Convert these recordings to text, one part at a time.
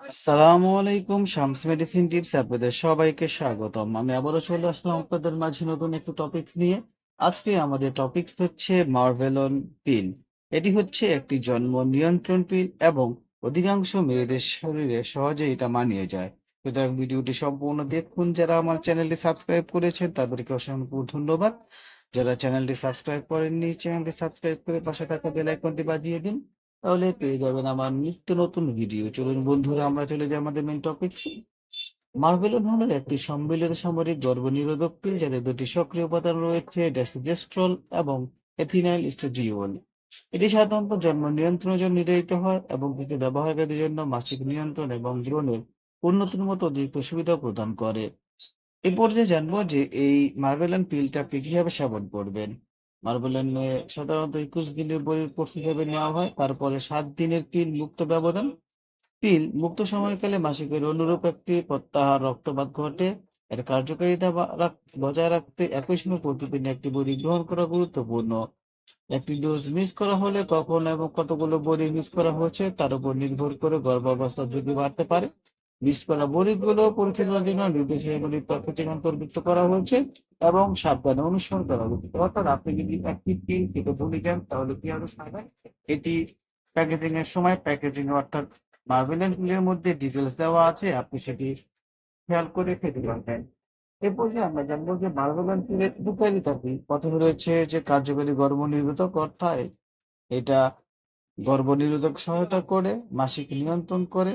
আসসালামু আলাইকুম, Shams medicine tips আপনাদের সবাইকে স্বাগতম। আমি আবারও চলে আসলাম আপনাদের মাঝে নতুন একটু নিয়ে। আজকে আমাদের হচ্ছে মার্ভেলন এটি হচ্ছে একটি জন্ম নিয়ন্ত্রণ পিল এবং অধিকাংশ মেয়েদের শরীরে সহজে এটা মানিয়ে যায়। সুতরাং ভিডিওটি সম্পূর্ণ দেখুন। যারা আমার চ্যানেলটি সাবস্ক্রাইব করেছেন, তাদেরকে অসংখ্য ধন্যবাদ। যারা চ্যানেলটি সাবস্ক্রাইব করেননি, চ্যানেলটি সাবস্ক্রাইব করে পাশে থাকা বেল আইকনটি বাজিয়ে দিন। তাহলে পেয়ে যাবেন আমার নিত্য নতুন ভিডিও চলুন বন্ধুরা, আমরা চলে যাই আমাদের মেন টপিক মার্ভেলন হলো একটি সম্মিলিত সামরিক গর্ভনিরোধক পিল যাতে দুটি সক্রিয় উপাদান রয়েছে ডেসিজেস্ট্রল এবং এথিনাইল স্ট্রেজিওল এটি সাধারণত জন্ম নিয়ন্ত্রণের জন্য নির্ধারিত হয় এবং কিছু ব্যবহারকারীদের জন্য মাসিক নিয়ন্ত্রণ এবং জীবনের উন্নতির মতো অতিরিক্ত সুবিধা প্রদান করে। এ পর্যায়ে জানব যে এই মার্ভেলন পিলটা আপনি কীভাবে সেবন করবেন। মার্বেলেন সাধারণত একুশ দিনের বইয়ের কোর্স হিসেবে নেওয়া হয়, তারপরে সাত দিনের পিল মুক্ত ব্যবধান। পিল মুক্ত সময়কালে মাসিকের অনুরূপ একটি প্রত্যাহার রক্তপাত ঘটে। এর কার্যকারিতা বজায় রাখতে একই সময় প্রতিদিন একটি বড়ি গ্রহণ করা গুরুত্বপূর্ণ। একটি ডোজ মিস করা হলে কখন এবং কতগুলো বড়ি মিস করা হয়েছে তার উপর নির্ভর করে গর্ভাবস্থার ঝুঁকি বাড়তে পারে। করা বড়িগুলো পরিচালনার জন্য নির্দেশাবলী প্যাকেজিং অন্তর্ভুক্ত করা হয়েছে এবং সাবধানে অনুসরণ করা উচিত অর্থাৎ আপনি যদি একটি পিল খেতে ভুলে যান তাহলে কি হবে সাবধান এটি প্যাকেজিং এর সময় প্যাকেজিং অর্থাৎ মার্বেলেন পিলের মধ্যে ডিটেলস দেওয়া আছে, আপনি সেটি খেয়াল করে খেতে পারবেন। এ পর্যায়ে আমরা জানব যে মার্বেলেন পিলের উপকারিতা কি প্রথমে রয়েছে যে কার্যকরী গর্ভ নিরোধক অর্থাৎ এটা গর্ভ নিরোধক সহায়তা করে, মাসিক নিয়ন্ত্রণ করে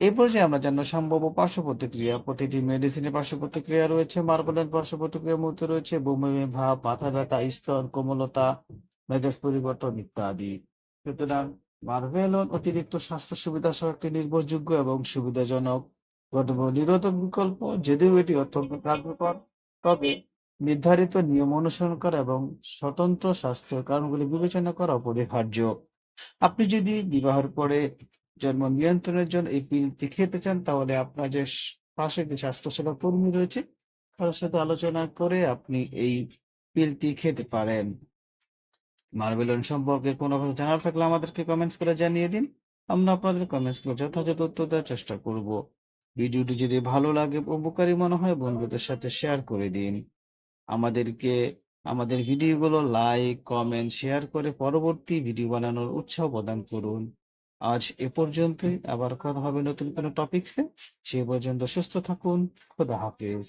এই পর্যায়ে আমরা জানব সম্ভাব্য পার্শ্ব প্রতিক্রিয়া প্রতিটি মেডিসিনের পার্শ্ব প্রতিক্রিয়া রয়েছে মার্বেলের পার্শ্ব প্রতিক্রিয়ার মধ্যে রয়েছে, বমি, ভাব, মাথা ব্যথা স্তর কোমলতা, মেজাজ পরিবর্তন ইত্যাদি। সুতরাং মার্ভেলন অতিরিক্ত স্বাস্থ্য সুবিধা সহ একটি নির্ভরযোগ্য এবং সুবিধাজনক। নিরোধক বিকল্প, যদিও এটি অত্যন্ত কার্যকর, তবে নির্ধারিত নিয়ম অনুসরণ করা এবং স্বতন্ত্র স্বাস্থ্যের কারণগুলি বিবেচনা করা অপরিহার্য। আপনি যদি বিবাহের পরে জন্ম নিয়ন্ত্রণের জন্য এই পিলটি খেতে চান, তাহলে আপনার যে পাশে যে স্বাস্থ্যসেবা কর্মী রয়েছে, তার সাথে আলোচনা করে আপনি এই পিলটি খেতে পারেন। মার্বেলন সম্পর্কে কোনো কিছু জানার থাকলে আমাদেরকে কমেন্টস করে জানিয়ে দিন। আমরা আপনাদের কমেন্টসগুলো যথাযথ উত্তর দেওয়ার চেষ্টা করব। ভিডিওটি যদি ভালো লাগে, উপকারী মনে হয়, বন্ধুদের সাথে শেয়ার করে দিন। আমাদেরকে, আমাদের ভিডিওগুলো লাইক কমেন্ট শেয়ার করে পরবর্তী ভিডিও বানানোর উৎসাহ প্রদান করুন। আজ এ পর্যন্তই। আবার কথা হবে নতুন কোনো টপিকসে সে পর্যন্ত সুস্থ থাকুন। খোদা হাফেজ।